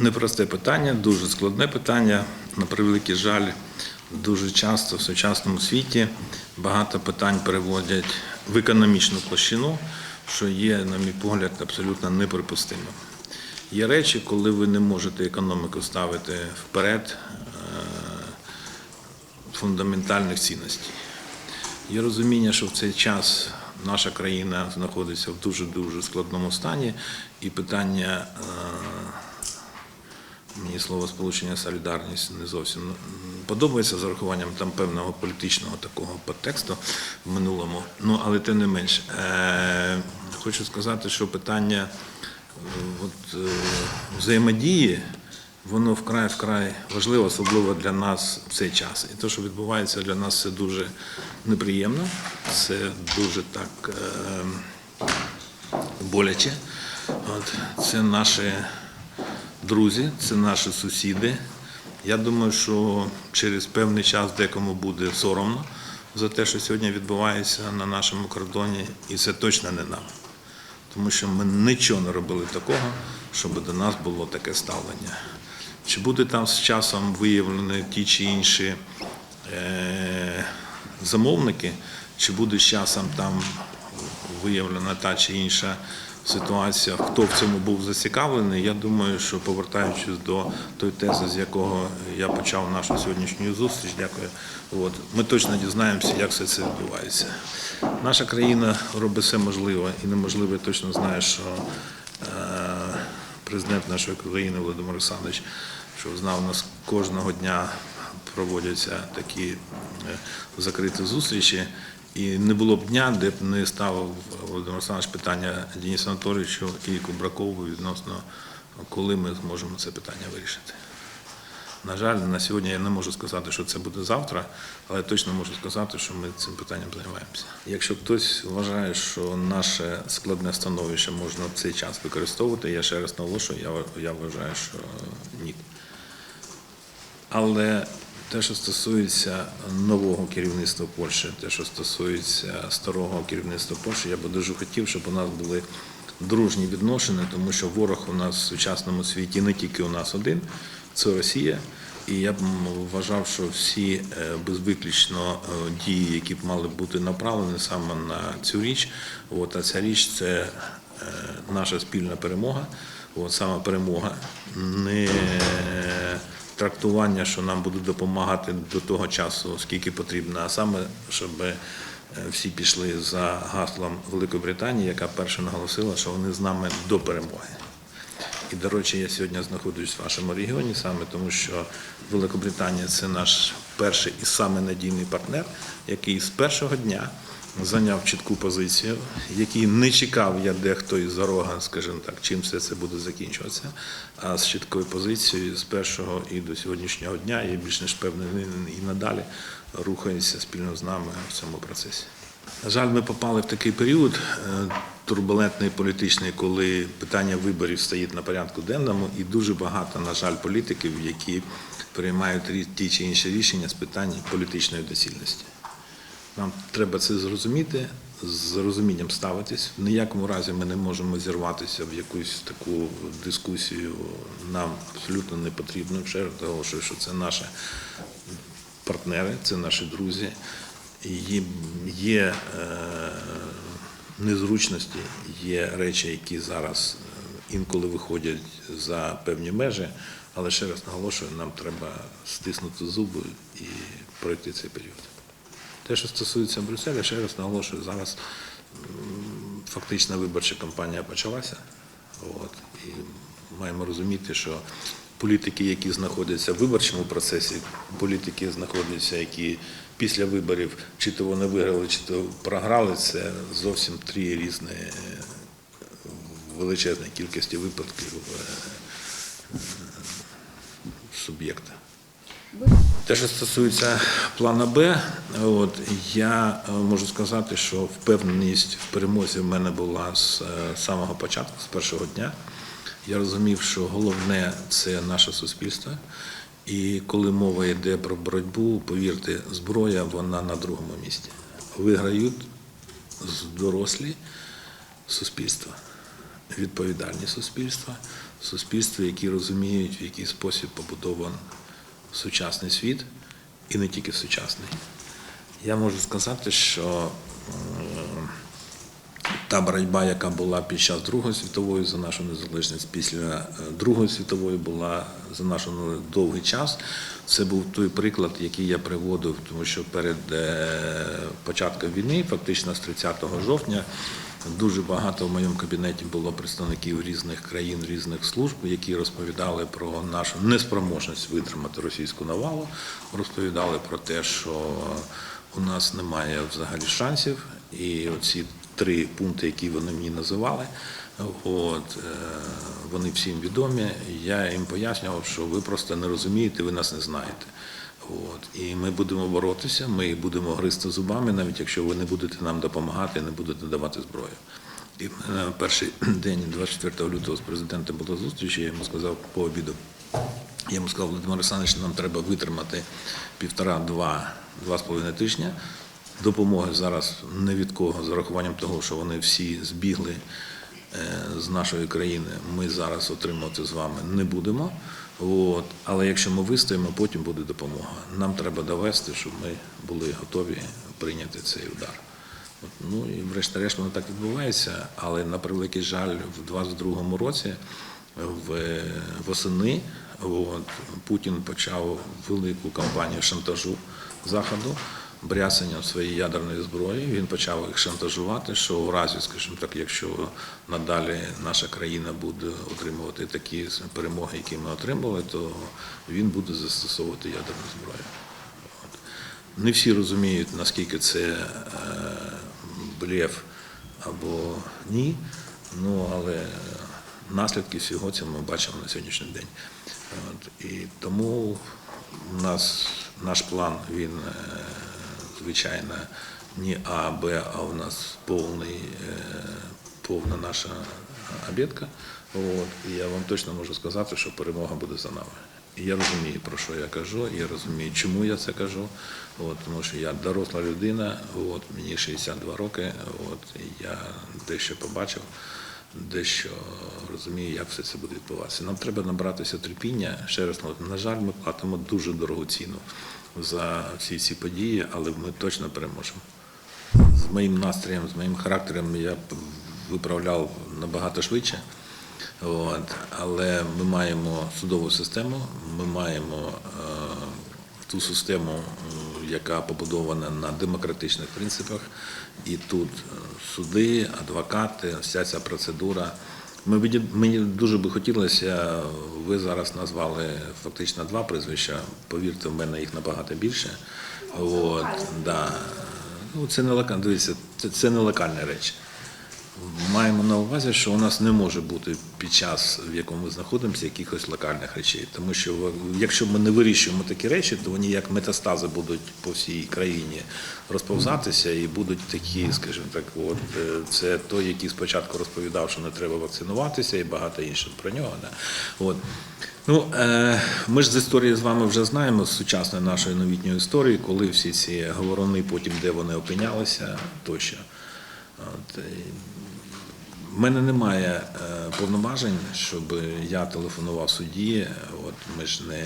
Непросте питання, дуже складне питання. На превеликий жаль, дуже часто в сучасному світі багато питань переводять в економічну площину, що є, на мій погляд, абсолютно неприпустимим. Є речі, коли ви не можете економіку ставити вперед е, фундаментальних цінностей. Є розуміння, що в цей час наша країна знаходиться в дуже дуже складному стані, і питання е, мені слово сполучення солідарність не зовсім подобається з урахуванням там певного політичного такого подтексту в минулому. Ну але тим не менш, е, хочу сказати, що питання е, от, е, взаємодії. Воно вкрай вкрай важливо, особливо для нас в цей час. І те, що відбувається для нас, це дуже неприємно, це дуже так е, боляче. От, це наші друзі, це наші сусіди. Я думаю, що через певний час декому буде соромно за те, що сьогодні відбувається на нашому кордоні, і це точно не нам. Тому що ми нічого не робили такого, щоб до нас було таке ставлення. Чи буде там з часом виявлені ті чи інші е, замовники, чи буде з часом там виявлена та чи інша ситуація, хто в цьому був зацікавлений, я думаю, що повертаючись до той тези, з якого я почав нашу сьогоднішню зустріч, дякую. От, ми точно дізнаємося, як все це відбувається. Наша країна робить все можливе і неможливе точно знає, що е, президент нашої країни Володимир Олександрович, що знав, нас кожного дня проводяться такі е, закриті зустрічі. І не було б дня, де б не ставив Володимир Олександрович питання Денису Анатолійовичу і Кубракову відносно, коли ми зможемо це питання вирішити. На жаль, на сьогодні я не можу сказати, що це буде завтра, але точно можу сказати, що ми цим питанням займаємося. Якщо хтось вважає, що наше складне становище можна в цей час використовувати, я ще раз наголошую, я, вважаю, що ні. Але те, що стосується нового керівництва Польщі, те, що стосується старого керівництва Польщі, я би дуже хотів, щоб у нас були дружні відношення, тому що ворог у нас в сучасному світі не тільки у нас один, це Росія. І я б вважав, що всі е, безвиключно е, дії, які б мали бути направлені саме на цю річ, от, а ця річ це е, наша спільна перемога. От саме перемога, не трактування, що нам будуть допомагати до того часу, скільки потрібно, а саме, щоб е, всі пішли за гаслом Великої Британії, яка перша наголосила, що вони з нами до перемоги. І, до речі, я сьогодні знаходжусь в вашому регіоні саме тому, що Великобританія це наш перший і саме надійний партнер, який з першого дня зайняв чітку позицію, який не чекав я дехто із рога, скажімо так, чим все це буде закінчуватися. А з чіткою позицією з першого і до сьогоднішнього дня я більш ніж певний і надалі рухається спільно з нами в цьому процесі. На жаль, ми попали в такий період е, турбулентний політичний, коли питання виборів стоїть на порядку денному, і дуже багато, на жаль, політиків, які приймають ті чи інші рішення з питань політичної доцільності. Нам треба це зрозуміти, з розумінням ставитись. В ніякому разі ми не можемо зірватися в якусь таку дискусію. Нам абсолютно не потрібно. Ще наголошую, що це наші партнери, це наші друзі. Є, є е, незручності, є речі, які зараз е, інколи виходять за певні межі, але ще раз наголошую, нам треба стиснути зуби і пройти цей період. Те, що стосується Брюсселя, ще раз наголошую, зараз фактична виборча кампанія почалася. От, і маємо розуміти, що політики, які знаходяться в виборчому процесі, політики знаходяться, які після виборів, чи то вони виграли, чи то програли, це зовсім три різні е, величезні кількості випадків е, суб'єкта. Те, що стосується плану Б, от я е, можу сказати, що впевненість в перемозі в мене була з е, самого початку, з першого дня. Я розумів, що головне це наше суспільство. І коли мова йде про боротьбу, повірте, зброя вона на другому місці. Виграють дорослі суспільства, відповідальні суспільства, в суспільстві, які розуміють, в який спосіб побудований сучасний світ, і не тільки сучасний. Я можу сказати, що е, та боротьба, яка була під час Другої світової за нашу незалежність, після е, Другої світової була за нашу ну, довгий час. Це був той приклад, який я приводив, тому що перед е, початком війни, фактично з 30 жовтня, дуже багато в моєму кабінеті було представників різних країн, різних служб, які розповідали про нашу неспроможність витримати російську навалу, розповідали про те, що у нас немає взагалі шансів, і оці три пункти, які вони мені називали. От, е, вони всім відомі. Я їм пояснював, що ви просто не розумієте, ви нас не знаєте. От, і ми будемо боротися, ми будемо гризти зубами, навіть якщо ви не будете нам допомагати, не будете давати зброю. І на перший день, 24 лютого, з президентом була зустріч, я йому сказав по обіду. Я йому сказав, Володимир Олександрович, нам треба витримати півтора-два, два з половиною тижня. Допомоги зараз не від кого, з урахуванням того, що вони всі збігли е, з нашої країни. Ми зараз отримувати з вами не будемо. От. Але якщо ми вистоїмо, потім буде допомога. Нам треба довести, щоб ми були готові прийняти цей удар. От, Ну і врешті-решт воно так відбувається, але на превеликий жаль, в 22-му році в восени от, Путін почав велику кампанію шантажу Заходу, брясанням своєї ядерної зброї. Він почав їх шантажувати, що в разі, скажімо так, якщо надалі наша країна буде отримувати такі перемоги, які ми отримали, то він буде застосовувати ядерну зброю. От. Не всі розуміють, наскільки це е, блеф або ні. Ну, але наслідки всього цього ми бачимо на сьогоднішній день. От, і тому у нас наш план, він, е, звичайно, не А, Б, а у нас повний, е, повна наша обідка. От, і я вам точно можу сказати, що перемога буде за нами. І я розумію, про що я кажу, я розумію, чому я це кажу. От, тому що я доросла людина, от, мені 62 роки, от, і я дещо побачив, дещо розумію, як все це буде відбуватися. Нам треба набратися терпіння. Ще раз, ну, на жаль, ми платимо дуже дорогу ціну за всі ці події, але ми точно переможемо. З моїм настроєм, з моїм характером я виправляв набагато швидше. От. Але ми маємо судову систему, ми маємо е, ту систему, яка побудована на демократичних принципах. І тут е, суди, адвокати, вся ця процедура. Мені дуже би хотілося, ви зараз назвали фактично два прізвища. Повірте, в мене їх набагато більше. От, да. ну, це не локальне, дивіться, це, це не локальні речі. Маємо на увазі, що у нас не може бути під час, в якому ми знаходимося, якихось локальних речей. Тому що якщо ми не вирішуємо такі речі, то вони як метастази будуть по всій країні розповзатися і будуть такі, скажімо так, от е, це той, який спочатку розповідав, що не треба вакцинуватися, і багато інших про нього. Да. От. Ну, е, ми ж з історії з вами вже знаємо з сучасної нашої новітньої історії, коли всі ці говорони, потім де вони опинялися тощо. От, в мене немає е, повноважень, щоб я телефонував судді. От ми ж не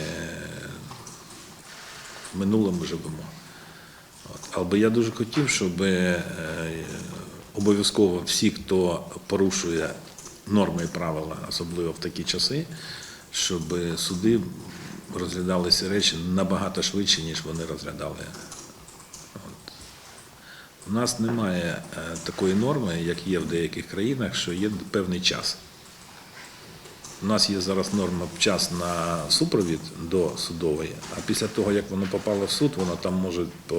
в минулому живемо. Але я дуже хотів, щоб е, обов'язково всі, хто порушує норми і правила, особливо в такі часи, щоб суди розглядали ці речі набагато швидше, ніж вони розглядали у нас немає е, такої норми, як є в деяких країнах, що є певний час. У нас є зараз норма час на супровід до судової, а після того, як воно попало в суд, воно там може по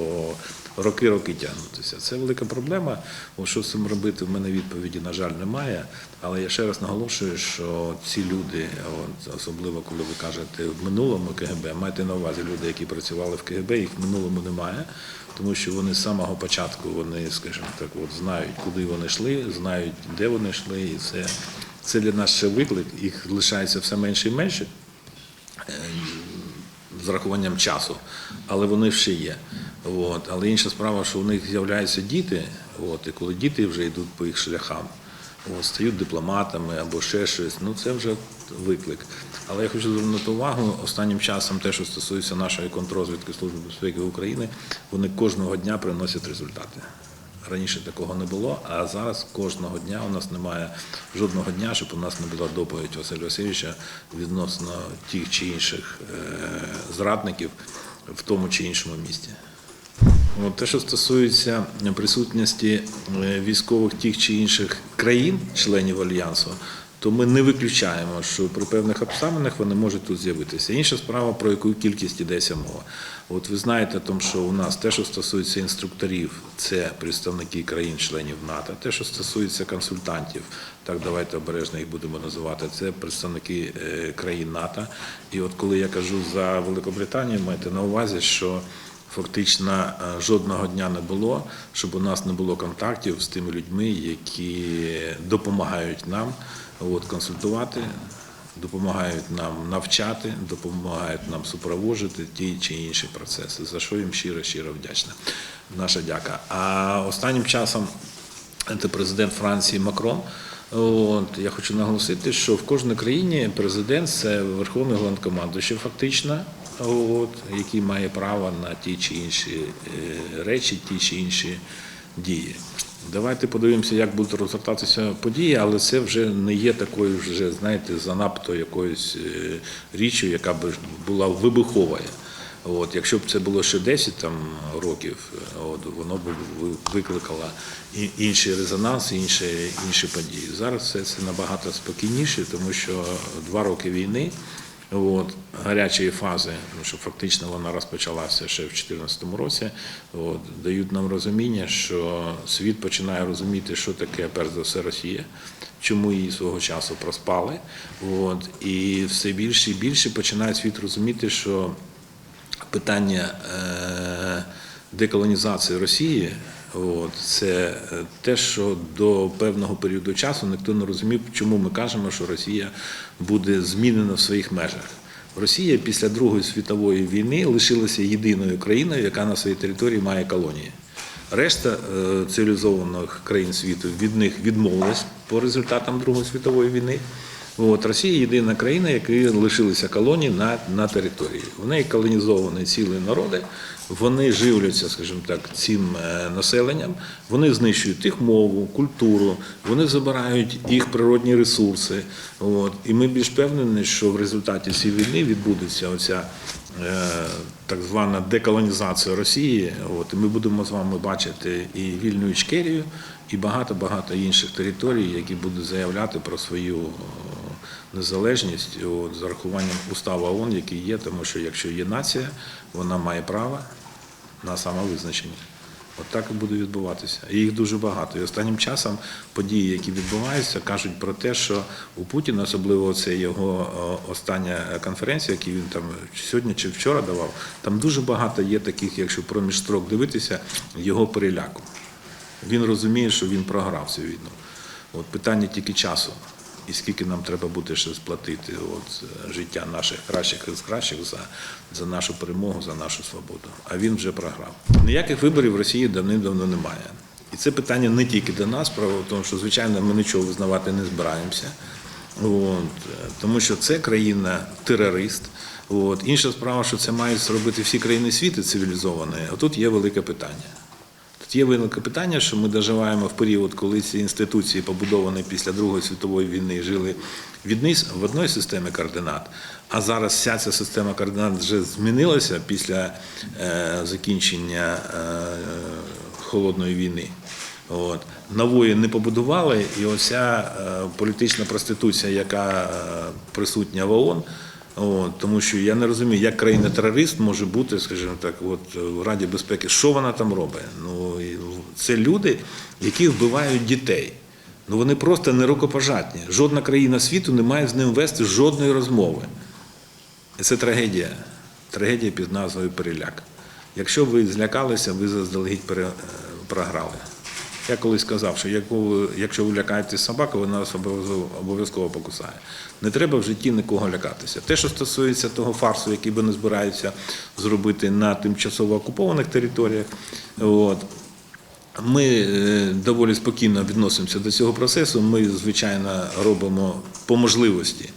роки-роки тягнутися. Це велика проблема. О, що з цим робити, в мене відповіді, на жаль, немає. Але я ще раз наголошую, що ці люди, особливо коли ви кажете в минулому КГБ, майте на увазі люди, які працювали в КГБ, їх в минулому немає, тому що вони з самого початку вони, скажімо так, от, знають, куди вони йшли, знають, де вони йшли, і це. Це для нас ще виклик, їх лишається все менше і менше е, з рахуванням часу, але вони ще є. От. Але інша справа, що у них з'являються діти, от, і коли діти вже йдуть по їх шляхам, от, стають дипломатами або ще щось. Ну це вже виклик. Але я хочу звернути увагу останнім часом, те, що стосується нашої контррозвідки Служби безпеки України, вони кожного дня приносять результати. Раніше такого не було, а зараз кожного дня у нас немає жодного дня, щоб у нас не була доповідь Василя Васильовича відносно тих чи інших е, зрадників в тому чи іншому місті. Те, що стосується присутності е, військових тих чи інших країн, членів альянсу, то ми не виключаємо, що при певних обставинах вони можуть тут з'явитися. Інша справа, про яку кількість йдеться мова. От ви знаєте, тому що у нас те, що стосується інструкторів, це представники країн-членів НАТО. Те, що стосується консультантів, так давайте обережно їх будемо називати, це представники е, країн НАТО. І от коли я кажу за Великобританію, майте на увазі, що Фактично е, жодного дня не було, щоб у нас не було контактів з тими людьми, які допомагають нам от, консультувати, допомагають нам навчати, допомагають нам супроводжувати ті чи інші процеси. За що їм щиро щиро вдячна. Наша дяка. А останнім часом це президент Франції Макрон. От я хочу наголосити, що в кожній країні президент це верховний головнокомандуючий фактично, от, який має право на ті чи інші е, речі, ті чи інші дії. Давайте подивимося, як будуть розгортатися події, але це вже не є такою, вже знаєте, занадто якоюсь е, річчю, яка б була вибуховою. От, якщо б це було ще 10 там, років, от, воно б викликало інший резонанс, інші, інші події. Зараз все це набагато спокійніше, тому що два роки війни, от, гарячої фази, тому що фактично вона розпочалася ще в 2014 році, от, дають нам розуміння, що світ починає розуміти, що таке перш за все Росія, чому її свого часу проспали. От, і все більше і більше починає світ розуміти, що питання е, деколонізації Росії. От, це е, те, що до певного періоду часу ніхто не розумів, чому ми кажемо, що Росія буде змінена в своїх межах. Росія після Другої світової війни лишилася єдиною країною, яка на своїй території має колонії. Решта е, цивілізованих країн світу від них відмовилась по результатам Другої світової війни. От Росія єдина країна, яка лишилися колонії на, на території. В неї колонізовані цілі народи, вони живляться, скажімо так, цим е, населенням, вони знищують їх мову, культуру, вони забирають їх природні ресурси. От. І ми більш впевнені, що в результаті цієї війни відбудеться оця е, так звана деколонізація Росії. От. І ми будемо з вами бачити і вільну Ічкерію, і багато-багато інших територій, які будуть заявляти про свою незалежність от, з урахуванням уставу ООН, який є, тому що якщо є нація, вона має право на самовизначення. От так і буде відбуватися. І їх дуже багато. І останнім часом події, які відбуваються, кажуть про те, що у Путіна, особливо це його остання конференція, яку він там сьогодні чи вчора давав, там дуже багато є таких, якщо проміж строк дивитися, його переляку. Він розуміє, що він програв цю війну. От питання тільки часу. І скільки нам треба буде ще сплатити от, е, життя наших кращих із кращих за, за нашу перемогу, за нашу свободу. А він вже програв. Ніяких виборів в Росії давним-давно немає. І це питання не тільки до нас, справа в тому, що, звичайно, ми нічого визнавати не збираємося. От, е, тому що це країна-терорист. От. Інша справа, що це мають зробити всі країни світу цивілізовані. А тут є велике питання. Тут є велике питання, що ми доживаємо в період, коли ці інституції, побудовані після Другої світової війни, жили відниз в одній системі координат. А зараз вся ця система координат вже змінилася після е, закінчення е, холодної війни. От. Нової не побудували, і оця е, політична проституція, яка е, присутня в ООН, От, тому що я не розумію, як країна-терорист може бути, скажімо так, от в Раді безпеки, що вона там робить? Ну це люди, які вбивають дітей. Ну вони просто не рукопожатні. Жодна країна світу не має з ним вести жодної розмови. І це трагедія. Трагедія під назвою переляк. Якщо ви злякалися, ви заздалегідь е, програли. Я колись сказав, що якщо ви лякаєтесь собаки, вона вас обов'язково покусає. Не треба в житті нікого лякатися. Те, що стосується того фарсу, який вони збираються зробити на тимчасово окупованих територіях, от, Ми е, доволі спокійно відносимося до цього процесу. Ми, звичайно, робимо по можливості.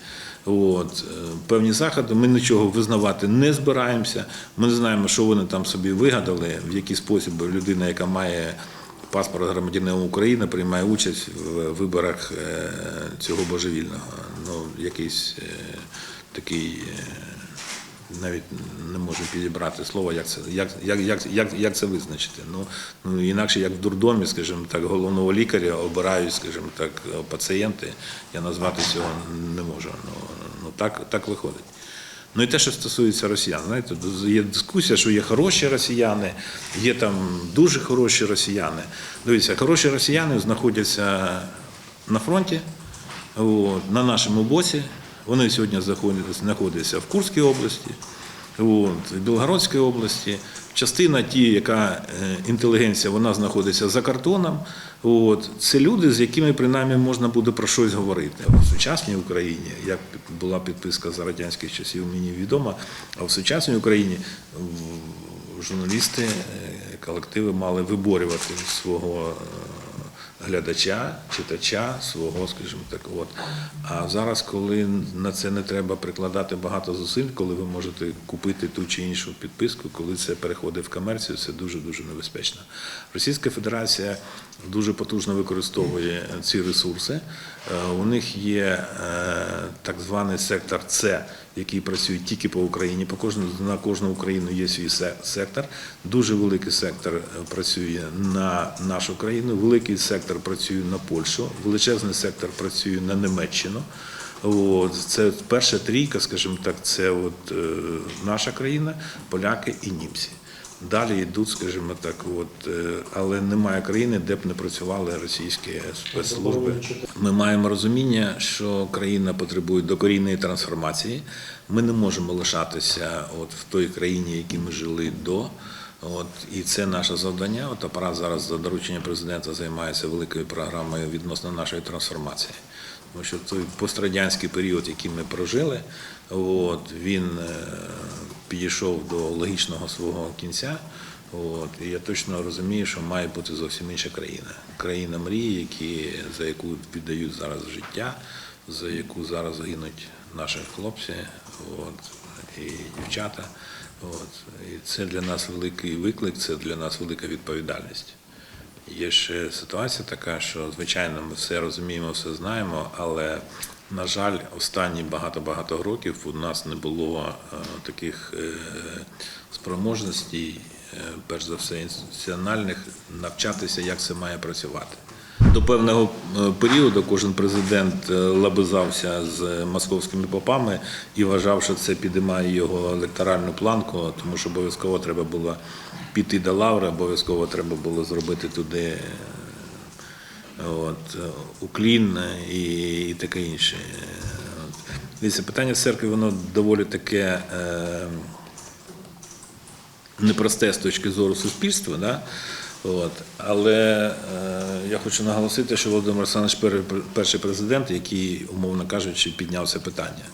От, е, певні заходи, ми нічого визнавати не збираємося. Ми не знаємо, що вони там собі вигадали, в який спосіб людина, яка має паспорт громадянина України, приймає участь в виборах е, цього божевільного. Ну, якийсь е, такий. е, навіть не можу підібрати слово, як це, як, як, як, як, як це визначити. Ну, ну, інакше як в дурдомі, скажімо так, головного лікаря обирають, скажімо так, пацієнти. Я назвати цього не можу. Ну, ну так, так виходить. Ну і те, що стосується росіян, знаєте, є дискусія, що є хороші росіяни, є там дуже хороші росіяни. Дивіться, хороші росіяни знаходяться на фронті, на нашому боці. Вони сьогодні знаходяться в Курській області, в Білгородській області. Частина ті, яка е, інтелігенція, вона знаходиться за кордоном. От. Це люди, з якими принаймні можна буде про щось говорити. В сучасній Україні, як була підписка за радянських часів, мені відомо, а в сучасній Україні журналісти, е, колективи мали виборювати свого е, глядача, читача свого, скажімо так. От. А зараз, коли на це не треба прикладати багато зусиль, коли ви можете купити ту чи іншу підписку, коли це переходить в комерцію, це дуже-дуже небезпечно. Російська Федерація дуже потужно використовує ці ресурси. Е, У них є е, так званий сектор С, який працює тільки по Україні. По кожну, на кожну Україну є свій сектор. Дуже великий сектор е, працює на нашу країну, великий сектор працює на Польщу, величезний сектор працює на Німеччину. От, це перша трійка, скажімо так, це от, наша країна, поляки і німці. Далі йдуть, скажімо так, от, е, але немає країни, де б не працювали російські спецслужби. Ми маємо розуміння, що країна потребує докорінної трансформації. Ми не можемо лишатися от в той країні, в якій ми жили до. От і це наше завдання. От апарат зараз за дорученням президента займається великою програмою відносно нашої трансформації. Тому що той пострадянський період, який ми прожили, от, він е, підійшов до логічного свого кінця. От, і я точно розумію, що має бути зовсім інша країна. Країна мрії, які, за яку віддають зараз життя, за яку зараз гинуть наші хлопці от, і дівчата. От. І це для нас великий виклик, це для нас велика відповідальність. Є ще ситуація така, що звичайно ми все розуміємо, все знаємо, але на жаль, останні багато-багато років у нас не було е, таких е, спроможностей, е, перш за все, інституціональних, навчатися, як це має працювати. До певного періоду кожен президент лабизався з московськими попами і вважав, що це підіймає його електоральну планку, тому що обов'язково треба було піти до лаври, обов'язково треба було зробити туди от, е, уклін і, і таке інше. Е. Дивіться, питання церкви, воно доволі таке. Е, непросте з точки зору суспільства, да? От. але е, я хочу наголосити, що Володимир Олександрович перший президент, який, умовно кажучи, підняв це питання.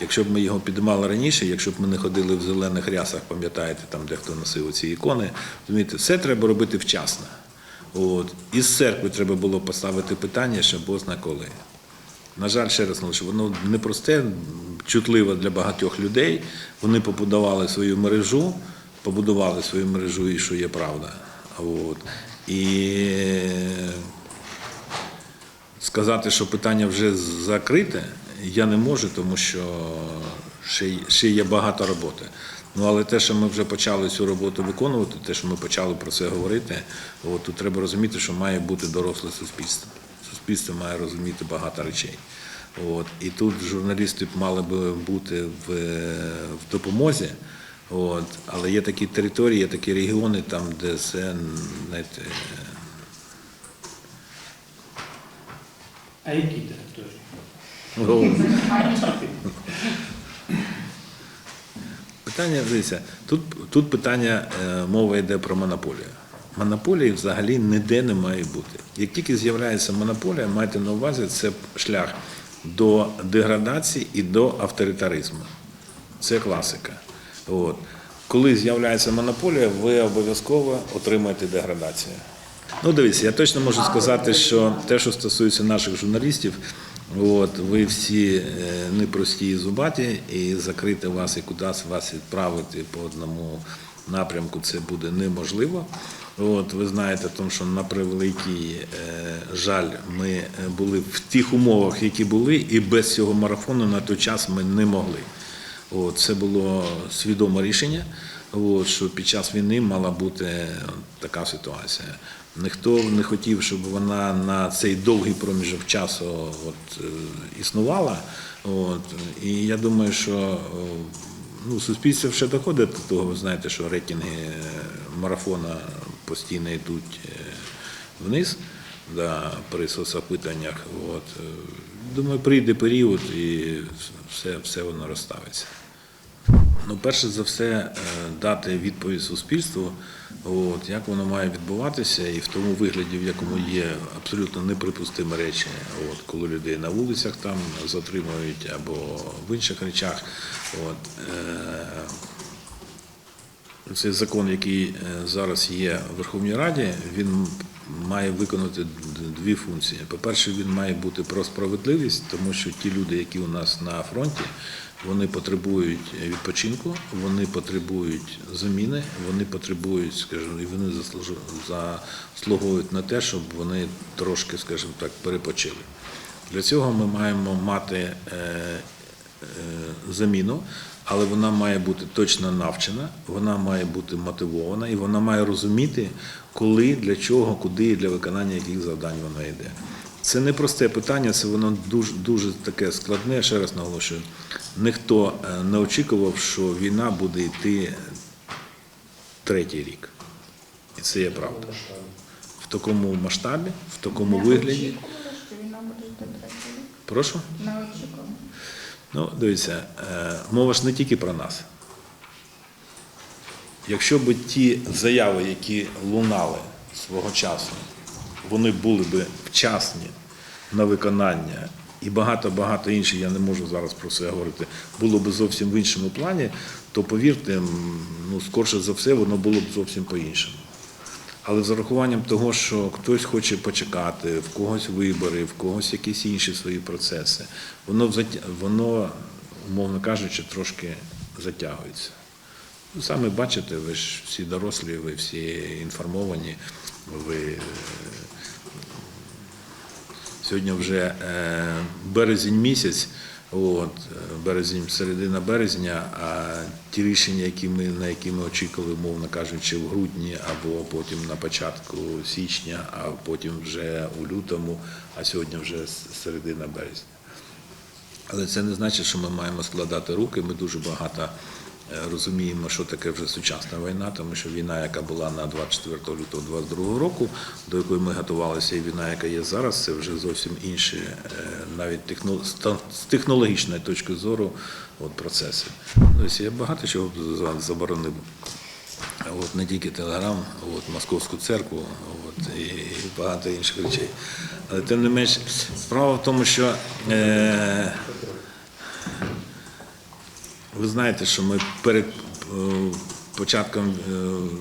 Якщо б ми його піднімали раніше, якщо б ми не ходили в зелених рясах, пам'ятаєте, там де хто носив ці ікони, розумієте, все треба робити вчасно. От. Із церкви треба було поставити питання, ще бозна коли. На жаль, ще раз наголошую, воно непросте, чутливе для багатьох людей. Вони побудували свою мережу, побудували свою мережу і що є правда. От. І сказати, що питання вже закрите, я не можу, тому що ще є багато роботи. Ну, але те, що ми вже почали цю роботу виконувати, те, що ми почали про це говорити, от, тут треба розуміти, що має бути доросле суспільство. Суспільство має розуміти багато речей. От. І тут журналісти мали би бути в, в допомозі. От. Але є такі території, є такі регіони, там, де це знаєте, А які території? Питання дивіться, тут, тут питання е, мова йде про монополію. Монополії взагалі ніде не має бути. Як тільки з'являється монополія, майте на увазі, це шлях до деградації і до авторитаризму. Це класика. От. Коли з'являється монополія, ви обов'язково отримаєте деградацію. Ну, дивіться, я точно можу сказати, що те, що стосується наших журналістів, от, ви всі е, непрості і зубаті, і закрити вас і кудись вас відправити по одному напрямку це буде неможливо. От, ви знаєте, тому що на превеликий е, жаль, ми е, були в тих умовах, які були, і без цього марафону на той час ми не могли. От, це було свідоме рішення, от, що під час війни мала бути така ситуація. Ніхто не хотів, щоб вона на цей довгий проміжок часу от, е, існувала. От, і я думаю, що е, ну, суспільство ще доходить до того, ви знаєте, що рейтинги е, марафона постійно йдуть вниз да, при соцопитаннях. От. Думаю, прийде період і все, все воно розставиться. Ну, перше за все, дати відповідь суспільству, от, як воно має відбуватися, і в тому вигляді, в якому є абсолютно неприпустимі речі, от, коли людей на вулицях там затримують або в інших речах. От, е, цей закон, який е, зараз є в Верховній Раді, він має виконати дві функції. По-перше, він має бути про справедливість, тому що ті люди, які у нас на фронті, вони потребують відпочинку, вони потребують заміни, вони потребують, скажімо, і вони заслуговують на те, щоб вони трошки, скажімо так, перепочили. Для цього ми маємо мати е, е, заміну, але вона має бути точно навчена, вона має бути мотивована і вона має розуміти, коли, для чого, куди і для виконання яких завдань вона йде. Це не просте питання, це воно дуже, дуже таке складне. Ще раз наголошую, ніхто е, не очікував, що війна буде йти третій рік. І це є правда. В такому масштабі, в такому вигляді. Очікували, що війна буде йти третій рік? Прошу. Не очікували. Ну, дивіться, е, мова ж не тільки про нас. Якщо б ті заяви, які лунали свого часу, вони були б вчасні на виконання і багато-багато інших, я не можу зараз про це говорити, було б зовсім в іншому плані, то повірте, ну, скорше за все, воно було б зовсім по-іншому. Але з урахуванням того, що хтось хоче почекати, в когось вибори, в когось якісь інші свої процеси, воно, воно умовно кажучи, трошки затягується. Ну, Саме бачите, ви ж всі дорослі, ви всі інформовані, ви сьогодні вже е, березень місяць, от, е, березень, середина березня, а ті рішення, які ми, на які ми очікували, мовно кажучи, в грудні або потім на початку січня, а потім вже у лютому, а сьогодні вже середина березня. Але це не значить, що ми маємо складати руки. Ми дуже багато розуміємо, що таке вже сучасна війна, тому що війна, яка була на 24 лютого 22 року, до якої ми готувалися, і війна, яка є зараз, це вже зовсім інші, е, навіть з технологічної точки зору, от, процеси. Тобто я багато чого заборонив. От не тільки Телеграм, от Московську церкву, от і багато інших речей. Але тим не менш, справа в тому, що е, ви знаєте, що ми перед е, початком, е,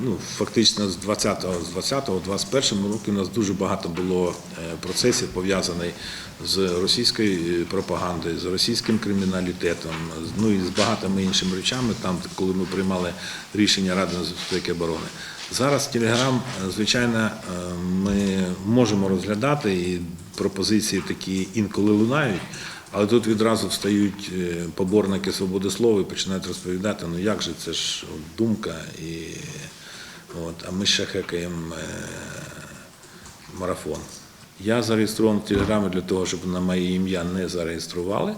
ну фактично з 20-го, з 20-го, 21-му році у нас дуже багато було е, процесів пов'язаних з російською пропагандою, з російським криміналітетом, ну і з багатими іншими речами, там, коли ми приймали рішення Ради безпеки оборони. Зараз Телеграм, звичайно, ми можемо розглядати і пропозиції такі інколи лунають. Але тут відразу встають е, поборники свободи слова і починають розповідати, ну як же це ж думка, і, от, а ми ще хекаємо е, марафон. Я зареєстрований в Телеграмі для того, щоб на моє ім'я не зареєстрували.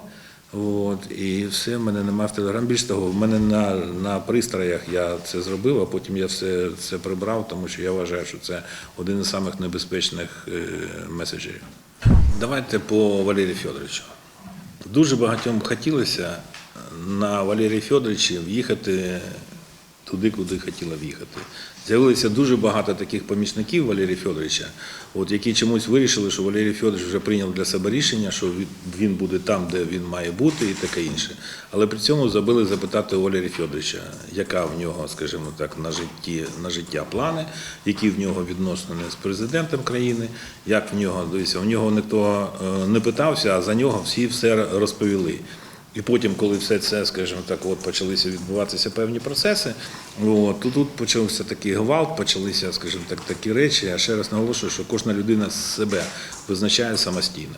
От, і все, в мене немає в Телеграм. Більш того, в мене на, на пристроях я це зробив, а потім я все це прибрав, тому що я вважаю, що це один із самих небезпечних е, меседжерів. Давайте по Валерію Федоровичу. Дуже багатьом хотілося на Валерії Федоровичі в'їхати туди, куди хотіла в'їхати. З'явилося дуже багато таких помічників Валерія Федоровича, от, які чомусь вирішили, що Валерій Федорович вже прийняв для себе рішення, що він- буде там, де він має бути, і таке інше. Але при цьому забили запитати у Валерія Федоровича, яка в нього, скажімо так, на житті, на життя плани, які в нього відносини з президентом країни, як в нього, дивіться, у нього ніхто е, не питався, а за нього всі все розповіли. І потім, коли все це, скажімо так, от почалися відбуватися певні процеси, от, то тут почався такий гвалт, почалися, скажімо так, такі речі. Я ще раз наголошую, що кожна людина себе визначає самостійно.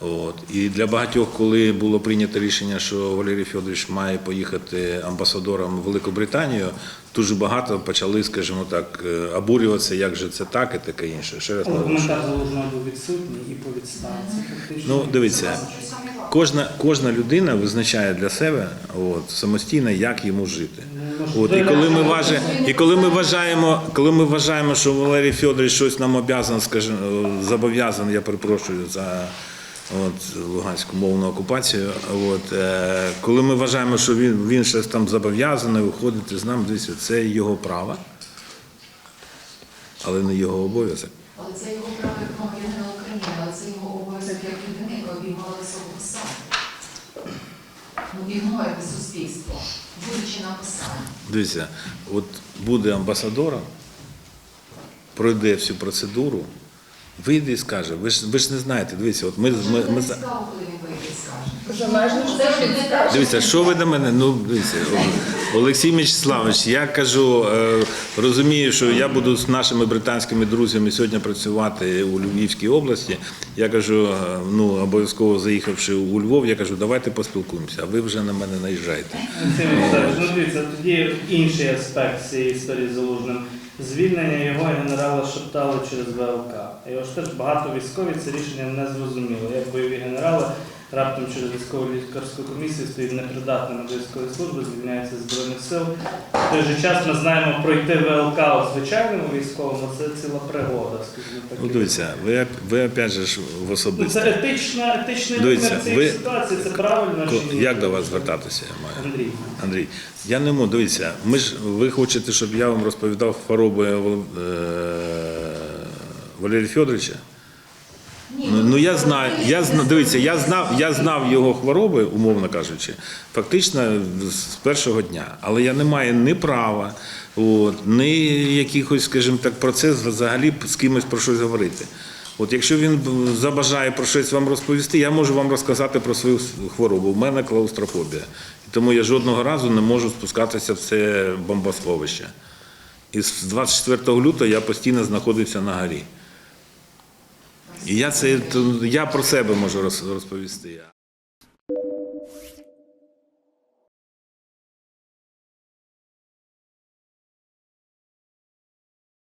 От. І для багатьох, коли було прийнято рішення, що Валерій Федорович має поїхати амбасадором в Велику Британію, дуже багато почали, скажімо так, е, обурюватися, як же це так і таке інше. Ще раз коментар залужного був відсутній і по відставці. Ну, дивіться, кожна, кожна людина визначає для себе от, самостійно, як йому жити. От, і коли ми вважаємо, і коли ми вважаємо, коли ми вважаємо, що Валерій Федорович щось нам обязан, скажімо, зобов'язаний, я перепрошую за от, Луганську мовну окупацію. От, е, коли ми вважаємо, що він, він щось там зобов'язаний виходити з нами, дивіться, це його право, але не його обов'язок. Але це його право як громадянина України, але це його обов'язок як людини, яка обіймала високу посаду. Ігнорити суспільство, будучи на посаді. Дивіться, от буде амбасадором, пройде всю процедуру, вийде і скаже, ви ж, ви ж не знаєте, дивіться, от ми, ми, ми. Дивіться, що ви до мене? Ну, дивіться, Олексій Мячеславович, я кажу, е, розумію, що я буду з нашими британськими друзями сьогодні працювати у Львівській області. Я кажу, е, ну обов'язково заїхавши у Львов, я кажу, давайте поспілкуємося, а ви вже на мене. Олексій Миколаївич, ну тоді інший аспект цієї історії з залужним. Звільнення його генерала шептали через ВЛК. І ось теж багато військові це рішення не зрозуміло. Як бойові генерали раптом через військову лікарську комісію стають непридатними до військової служби, звільняються з збройних сил. В той же час ми знаємо пройти ВЛК у звичайному військовому це ціла пригода, скажімо так. Ну, дивіться, ви, ви опять же в Ну, це етична, етичний Дивіться, ви- ситуації, це правильно чи ні? Як до вас звертатися я маю? Андрій. Андрій, я не можу, дивіться, ми ж ви хочете, щоб я вам розповідав хвороби е, Валерія Федоровича? Ну, ну я знаю, я зна, дивіться, я знав, я знав його хвороби, умовно кажучи, фактично з першого дня. Але я не маю ні права, от, ні якихось, скажімо так, про це взагалі з кимось про щось говорити. От якщо він забажає про щось вам розповісти, я можу вам розказати про свою хворобу. У мене клаустрофобія. І тому я жодного разу не можу спускатися в це бомбосховище. І з 24 лютого я постійно знаходився на горі. І я це я про себе можу роз- розповісти.